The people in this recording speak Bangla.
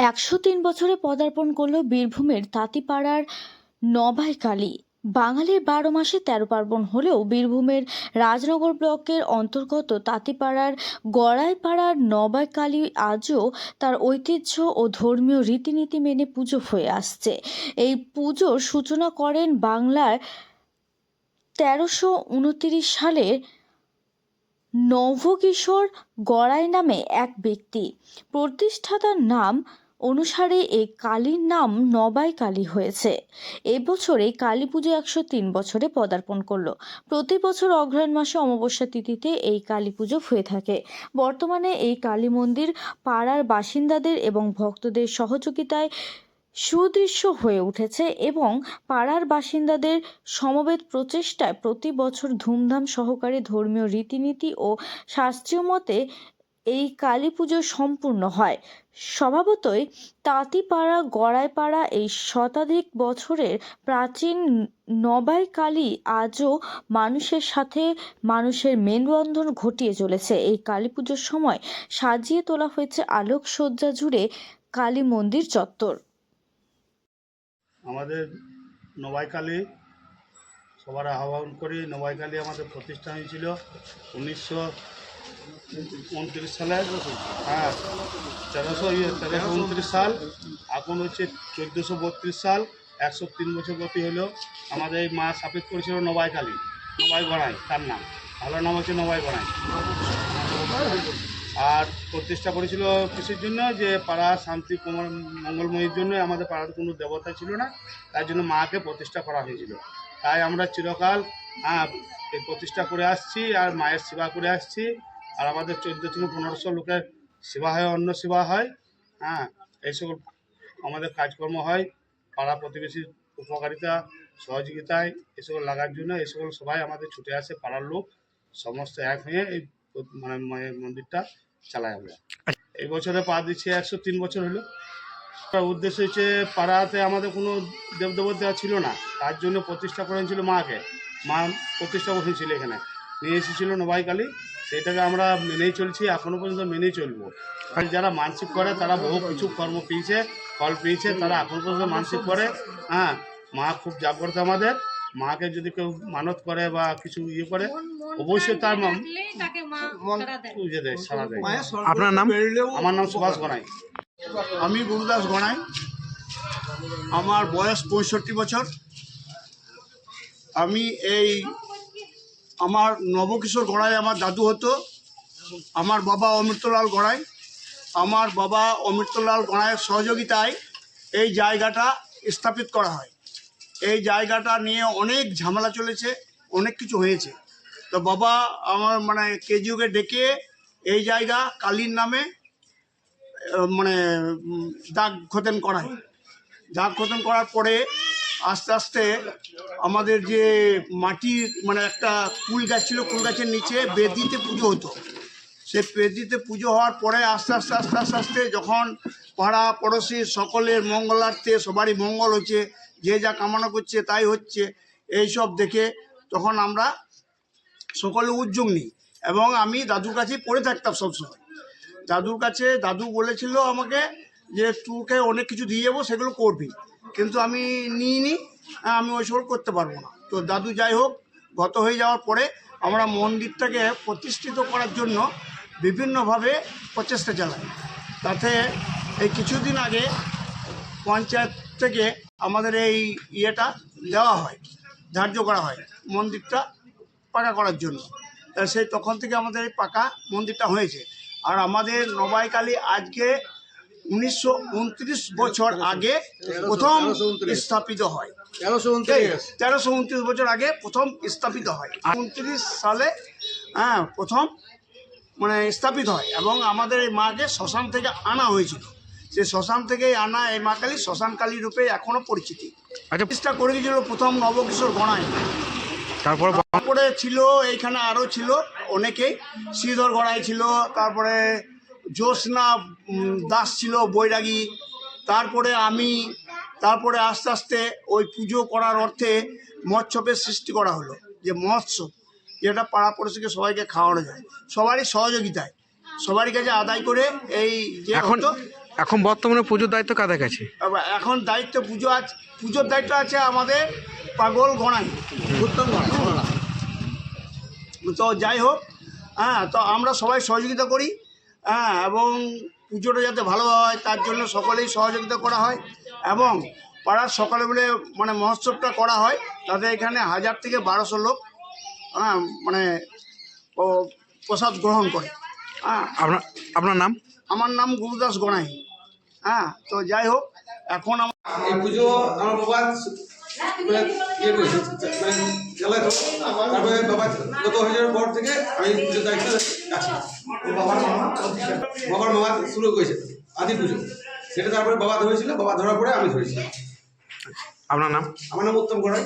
একশো তিন বছরে পদার্পণ করল বীরভূমের তাঁতিপাড়ার নবাই কালী বাঙালির বারো মাসে তেরো পার্বণ হলেও বীরভূমের রাজনগর ব্লকের অন্তর্গত তাঁতিপাড়ার গড়াইপাড়ার নবাই কালী আজও তার ঐতিহ্য ও ধর্মীয় রীতিনীতি মেনে পুজো হয়ে আসছে। এই পুজোর সূচনা করেন বাংলার তেরোশো উনতিরিশ সালের নবকিশোর গড়াই নামে এক ব্যক্তি। প্রতিষ্ঠাতার নাম অনুসারে এই কালীর নাম নবাই কালী হয়েছে। এবছর কালী পুজো একশো তিন বছরে পদার্পণ করল। প্রতি বছর অগ্রহায়ণ মাসে অমাবস্যা তিথিতে এই কালী পুজো হয়ে থাকে। বর্তমানে এই কালী মন্দির পাড়ার বাসিন্দাদের এবং ভক্তদের সহযোগিতায় সুদৃশ্য হয়ে উঠেছে এবং পাড়ার বাসিন্দাদের সমবেত প্রচেষ্টায় প্রতি বছর ধুমধাম সহকারে ধর্মীয় রীতিনীতি ও শাস্ত্রীয় মতে এই কালী পুজো সম্পূর্ণ হয়। স্বভাবতই তাঁতিপাড়া, গড়াইপাড়া এই শতাধিক বছরের প্রাচীন নবাই কালী আজও মানুষের সাথে মানুষের মেলবন্ধন ঘটিয়ে চলেছে। এই কালী পুজোর সময় সাজিয়ে তোলা হয়েছে আলোকসজ্জা জুড়ে কালী মন্দির চত্বর। আমাদের নবাইকালী সবার আহ্বান করি। নবাইকালী আমাদের প্রতিষ্ঠা হয়েছিল উনিশশো উনত্রিশ সালে হ্যাঁ। তেরোশো ইয়ে তেরোশো উনত্রিশ সাল এখন হচ্ছে চোদ্দোশো বত্রিশ সাল, একশো তিন বছর গতি হলো আমাদের এই মা স্থাপিত করেছিল নবাইকালী নবাই গড়াই, তার নাম। ভালো নাম হচ্ছে নবাই গড়াই। আর প্রতিষ্ঠা করেছিল কিসের জন্য? যে পাড়া শান্তি কোমল- মঙ্গলময়ীর জন্য আমাদের পাড়ার কোনো দেবতা ছিল না, তার জন্য মাকে প্রতিষ্ঠা করা হয়েছিল। তাই আমরা চিরকাল হ্যাঁ প্রতিষ্ঠা করে আসছি আর মায়ের সেবা করে আসছি। আর আমাদের চোদ্দ থেকে পনেরোশো লোকের সেবা হয় অন্য সেবা হয় হ্যাঁ এই সকল আমাদের কাজকর্ম হয়, পাড়া প্রতিবেশীর উপকারিতা, সহযোগিতায় এ সকল লাগার জন্য সকল সবাই আমাদের ছুটে আসে, পাড়ার লোক সমস্ত এক হয়ে এই মানে মন্দিরটা চালাই আমরা। এই বছরে পা দিচ্ছে একশো তিন বছর হলো। উদ্দেশ্য হচ্ছে পাড়াতে আমাদের কোনো দেবদেবতা ছিল না, তার জন্য প্রতিষ্ঠা করেছিল মাকে। মা প্রতিষ্ঠা করেছিল এখানে। নিয়ে এসেছিল নবাইকালী। সেটাকে আমরা মেনেই চলছি এখনও পর্যন্ত মেনেই চলবো। আর যারা মানসিক করে তারা বহু কিছু কর্ম পেয়েছে ফল পেয়েছে তারা এখন পর্যন্ত মানসিক করে। হ্যাঁ মা খুব জাগ্রত আমাদের। মাকে যদি কেউ মানত করে বা কিছু ইয়ে করে অবশ্যই তার দেয়। সারা দেয়। আপনার নাম? আমার নাম সুভাষ গণাই আমি গুরুদাস গণাই আমার বয়স পঁয়ষট্টি বছর। আমি এই আমার নবকিশোর গড়াই আমার দাদু হতো, আমার বাবা অমৃতলাল গড়াই, আমার বাবা অমৃতলাল গড়াইয়ের সহযোগিতায় এই জায়গাটা স্থাপিত করা হয়। এই জায়গাটা নিয়ে অনেক ঝামেলা চলেছে, অনেক কিছু হয়েছে। তো বাবা আমার মানে কেজিওকে ডেকে এই জায়গা কালীর নামে মানে দাগ খোতেন করায়। দাগ খোতেন করার পরে আস্তে আস্তে আমাদের যে মাটির মানে একটা কুল গাছ ছিল, কুল গাছের নিচে বেদিতে পুজো হতো। সে বেদিতে পুজো হওয়ার পরে আস্তে আস্তে আস্তে আস্তে আস্তে যখন পাড়া পড়োশি সকলের মঙ্গলার্থে সবারই মঙ্গল হচ্ছে, যে যা কামনা করছে তাই হচ্ছে, এই সব দেখে তখন আমরা সকলে উদ্যোগ নিই। এবং আমি দাদুর কাছেই পড়ে থাকতাম সবসময়। দাদুর কাছে, দাদু বলেছিল আমাকে যে, তোকে অনেক কিছু দিয়ে যাব, সেগুলো করবি। কিন্তু আমি নিইনি, আমি ওই সকল করতে পারব না। তো দাদু যাই হোক, গত হয়ে যাওয়ার পরে আমরা মন্দিরটাকে প্রতিষ্ঠিত করার জন্য বিভিন্নভাবে প্রচেষ্টা চালাই। তাতে এই কিছুদিন আগে পঞ্চায়েত থেকে আমাদের এই ইয়েটা দেওয়া হয়, ধার্য করা হয়, মন্দিরটা পাকা করার জন্য। সেই তখন থেকে আমাদের এই পাকা মন্দিরটা হয়েছে। আর আমাদের নবাইকালী আজকে উনিশশো উনত্রিশ বছর আগে প্রথম স্থাপিত হয়। তেরোশো উনত্রিশ। বছর আগে প্রথম স্থাপিত হয়। উনত্রিশ সালে হ্যাঁ প্রথম মানে স্থাপিত হয় এবং আমাদের এই মাকে শ্মশান থেকে আনা হয়েছিল। সেই শ্মশান থেকে আনা এই মা কালী শ্মশান কালী রূপে এখনও পরিচিতি। আচ্ছা। প্রতিষ্ঠা করে গিয়েছিল প্রথম নবকিশোর গণায়। তারপর তারপরে ছিল এইখানে আরও ছিল অনেকেই। শ্রীধর গড়াই ছিল তারপরে জ্যোৎস্না দাস ছিল বৈরাগী। তারপরে আমি তারপরে আস্তে আস্তে ওই পুজো করার অর্থে মৎস্যপের সৃষ্টি করা হলো যে মৎস্য যেটা পাড়া পড়োশিকে সবাইকে খাওয়ানো যায় সবারই সহযোগিতায় সবারই কাছে আদায় করে এই যে এখন- এখন বর্তমানে পুজোর দায়িত্ব কাদের কাছে? এখন দায়িত্ব পুজো আছে পুজোর দায়িত্ব আছে আমাদের পাগল গণাই উত্তম গণাই। তো যাই হোক হ্যাঁ তো আমরা সবাই সহযোগিতা করি। হ্যাঁ এবং পুজোটা যাতে ভালো হয় তার জন্য সকলেই সহযোগিতা করা হয় এবং পাড়ার সকালে বলে মানে মহোৎসবটা করা হয়। তাতে এখানে হাজার থেকে বারোশো লোক হ্যাঁ মানে প্রসাদ গ্রহণ করে। হ্যাঁ। আপনার আপনার নাম? আমার নাম গুরুদাস গণাই হ্যাঁ তো যাই হোক এখন আমার এই পুজো আমার মানে ইয়ে মানে বাবা গত পর থেকে আমি পুজোর দায়িত্ব আছি বাবার মামা বাবার মামা শুরু করেছে আদি পুজো। সেটা তারপরে বাবা ধরেছিল বাবা ধরার পরে আমি ধরেছিলাম আপনার নাম? আমার নাম উত্তম গড়াই।